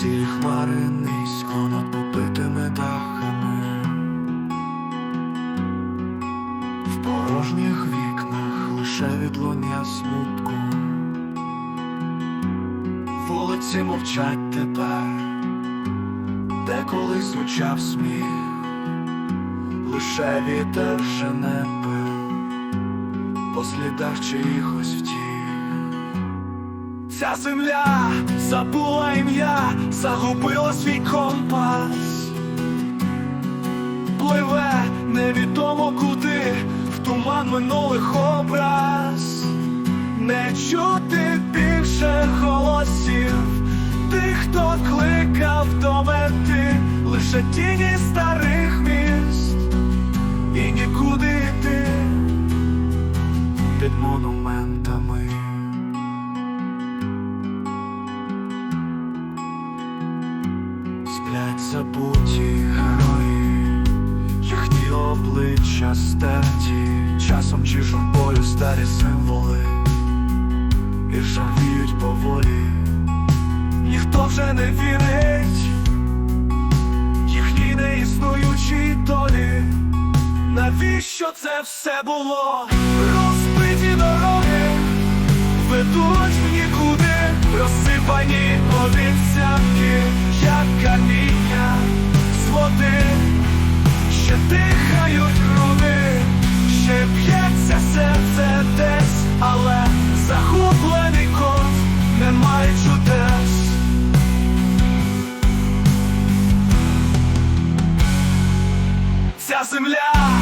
сірі хмари низько над побитими дахами, в порожніх вікнах лише відлуння смутку, вулиці мовчать тепер, де колись звучав сміх, лише вітер женепи, по слідах чиїхось втіх. Ця земля забула ім'я, загубила свій компас, пливе невідомо куди, в туман минулих образ, не чути більше голосів, тих, хто кликав до мети, лише тіні старих міст, і нікуди йти. Під монументами. Сплять забуті герої, їхні обличчя стерті, часом чешуть болю старі символи. І жавіють поволі. Ніхто вже не вірить, їхній неіснуючій долі. Навіщо це все було? Розбиті дороги. Ведуть в нікуди, розсипані обіцянки, вся земля.